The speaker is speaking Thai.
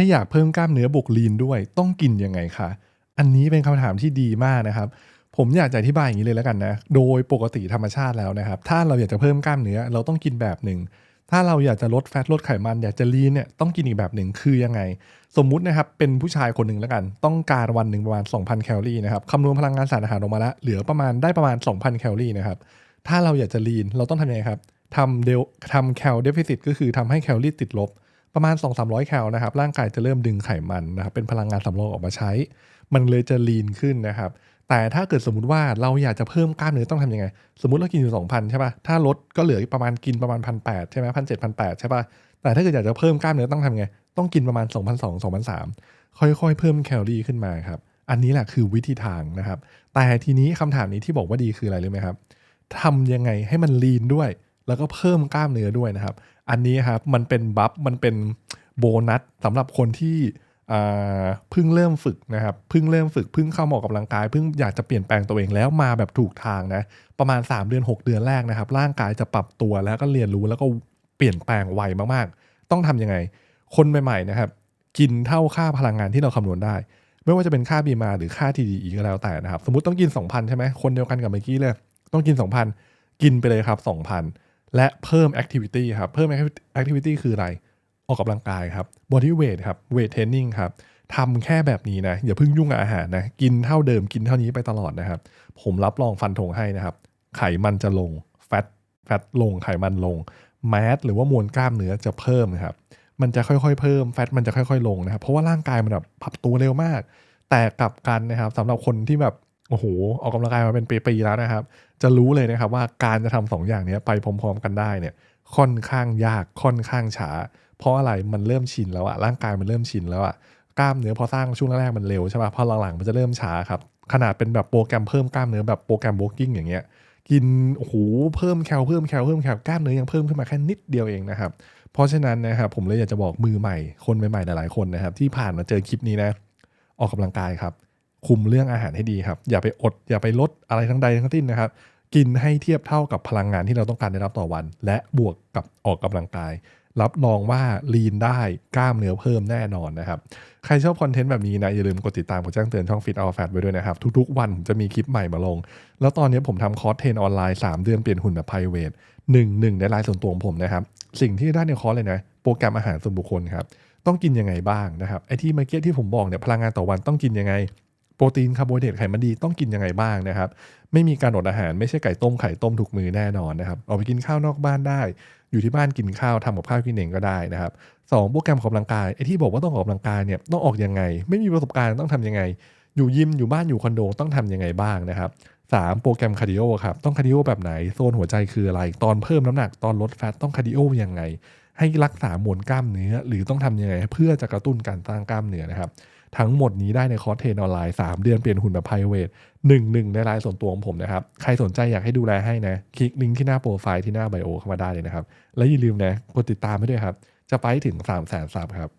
ถ้าอยากเพิ่มกล้ามเนื้อบวกลีนด้วย ต้องกินยังไงคะ อันนี้เป็นคำถามที่ดีมากนะครับ ผมอยากจะอธิบายอย่างนี้เลยแล้วกันนะ โดยปกติธรรมชาติแล้วนะครับ ถ้าเราอยากจะเพิ่มกล้ามเนื้อเราต้องกินแบบหนึ่ง ถ้าเราอยากจะลดแฟตลดไขมันอยากจะลีนเนี่ยต้องกินอีกแบบหนึ่งคือยังไง สมมุตินะครับเป็นผู้ชายคนหนึ่งแล้วกัน ต้องการวันหนึ่งประมาณ 2,000 แคลอรี่นะครับคำนวณพลังงานสารอาหารออกมาแล้วเหลือประมาณได้ประมาณ 2,000 แคลอรี่นะครับถ้าเราอยากจะลีนเราต้องทำยังไงครับทำเดลทำแคลเดฟิซิตก็คือทำให้แคลอรี่ติดลบ ประมาณ 2-300 แคลนะครับ ร่างกายจะเริ่มดึงไขมันนะครับ เป็นพลังงานสำรองออกมาใช้ มันเลยจะลีนขึ้นนะครับ แต่ถ้าเกิดสมมติว่าเราอยากจะเพิ่มกล้ามเนื้อต้องทำยังไง สมมติเรากินอยู่ 2,000 ใช่ป่ะ ถ้าลดก็เหลือประมาณกินประมาณ 1,800 ใช่ไหมพันเจ็ดพันแปดใช่ป่ะ แต่ถ้าเกิดอยากจะเพิ่มกล้ามเนื้อต้องทำไง ต้องกินประมาณ 2,200 2,300 ค่อยๆ เพิ่มแคลอรี่ขึ้นมาครับ อันนี้แหละคือวิธีทางนะครับ แต่ทีนี้คำถามนี้ที่บอกว่าดีคืออะไรรู้ไหมครับทำยังไงให้มันลีนด้วย แล้วก็เพิ่มกล้ามเนื้อด้วยนะครับ อันนี้ครับมันเป็นบัฟมันเป็นโบนัสสำหรับคนที่เพิ่งเริ่มฝึกนะครับเพิ่งเริ่มฝึกเพิ่งเข้ามาออกกำลังกายเพิ่งอยากจะเปลี่ยนแปลงตัวเองแล้วมาแบบถูกทางนะประมาณ 3 เดือน 6 เดือนแรกนะครับ ร่างกายจะปรับตัวแล้วก็เรียนรู้แล้วก็เปลี่ยนแปลงไวมากๆ ต้องทำยังไง คนใหม่ๆนะครับ กินเท่าค่าพลังงานที่เราคำนวณได้ ไม่ว่าจะเป็นค่า BMR หรือค่า TDE ก็แล้วแต่นะครับ สมมติต้องกิน 2,000 ใช่ไหมคนเดียวกันกับเมื่อกี้เลย ต้องกิน 2,000 กินไปเลยครับ 2,000 และเพิ่ม activity ครับ เพิ่ม activity คืออะไร ออกกำลังกายครับ body weight ครับ weight training ครับทำแค่แบบนี้นะ อย่าเพิ่งยุ่งกับอาหารนะ กินเท่าเดิมกินเท่านี้ไปตลอดนะครับ ผมรับรองฟันธงให้นะครับ ไขมันจะลง แฟตแฟตลงไขมันลงแมสหรือว่ามวลกล้ามเนื้อจะเพิ่มนะครับ มันจะค่อยๆเพิ่มแฟตมันจะค่อยๆลงนะครับ เพราะว่าร่างกายมันแบบปรับตัวเร็วมาก แต่กลับกันนะครับสำหรับคนที่แบบ โอ้โหออกกำลังกายมาเป็นปีๆแล้วนะครับ จะรู้เลยนะครับว่าการจะทำสองอย่างนี้ไปพร้อมๆกันได้เนี่ยค่อนข้างยากค่อนข้างช้าเพราะอะไรมันเริ่มชินแล้วอะร่างกายมันเริ่มชินแล้วอะกล้ามเนื้อพอสร้างช่วงแรกๆมันเร็วใช่ป่ะพอหลังๆมันจะเริ่มช้าครับขนาดเป็นแบบโปรแกรมเพิ่มกล้ามเนื้อแบบโปรแกรม walking อย่างเงี้ยกินโอ้โหเพิ่มแคลเพิ่มแคลเพิ่มแคลกล้ามเนื้อยังเพิ่มขึ้นมาแค่นิดเดียวเองนะครับเพราะฉะนั้นนะครับผมเลยอยากจะบอกมือใหม่คนใหม่ๆหลายๆคนนะครับที่ผ่านมาเจอคลิปนี้นะออกกำลังกายครับ คุมเรื่องอาหารให้ดีครับ อย่าไปอด อย่าไปลดอะไรทั้งใดทั้งสิ้นนะครับ กินให้เทียบเท่ากับพลังงานที่เราต้องการได้รับต่อวัน และบวกกับออกกำลังกาย รับรองว่าลีนได้กล้ามเนื้อเพิ่มแน่นอนนะครับ ใครชอบคอนเทนต์แบบนี้นะ อย่าลืมกดติดตามกดแจ้งเตือนช่อง Fit Our Fat ไว้ด้วยนะครับ ทุกๆ วันผมจะมีคลิปใหม่มาลง แล้วตอนนี้ผมทำคอร์สเทรนออนไลน์3 เดือนเปลี่ยนหุ่นแบบ p r i v a t หนึ่งหนึ่งในไลน์ส่วนตัวของผมนะครับ สิ่งที่ได้ในคอร์สเลยนะโปรแกรมอาหารส่วนบุคคลครับต้องกินยังไงบ้างนะครับไอ้ที่เมื่อกี้ที่ผมบอกเนี่ยพลังงานต่อวันต้องกินยังไง โปรตีนคาร์โบไฮเดรตไขมันดีต้องกินยังไงบ้างนะครับ ไม่มีการอดอาหารไม่ใช่ไก่ต้มไข่ต้มถูกมือแน่นอนนะครับออกไปกินข้าวนอกบ้านได้ อยู่ที่บ้านกินข้าวทำกับข้าวกินเองก็ได้นะครับสองโปรแกรมออกกำลังกายไอ้ที่บอกว่าต้องออกกำลังกายเนี่ยต้องออกยังไง ไม่มีประสบการณ์ต้องทำยังไง อยู่ยิมอยู่บ้านอยู่คอนโดต้องทำยังไงบ้างนะครับสามโปรแกรมคาร์ดิโอครับต้องคาร์ดิโอแบบไหนโซนหัวใจคืออะไร ตอนเพิ่มน้ำหนักตอนลดแฟตต้องคาร์ดิโอยังไง ให้รักษามวลกล้ามเนื้อ หรือต้องทำยังไงเพื่อจะกระตุ้นการสร้างกล้ามเนื้อนะครับ ทั้งหมดนี้ได้ในคอร์สเทรนออนไลน์ 3 เดือนเปลี่ยนหุ่นแบบไพรเวทหนึ่งหนึ่งในรายส่วนตัวของผมนะครับ ใครสนใจอยากให้ดูแลให้นะ คลิกลิงก์ที่หน้าโปรไฟล์ที่หน้าไบโอเข้ามาได้เลยนะครับ และอย่าลืมนะกดติดตามให้ด้วยครับ จะไปถึง3 0 0 0 0 0ซับครับ